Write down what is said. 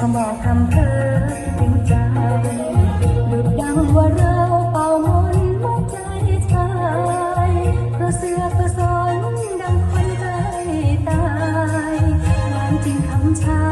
ก็บอกคำเธอถึงใจดูดังว่าเราเป่ามนหัวใจชายเพราะเสื้อเพราะสนดังคนใกล้ตายหวานจริงคำชา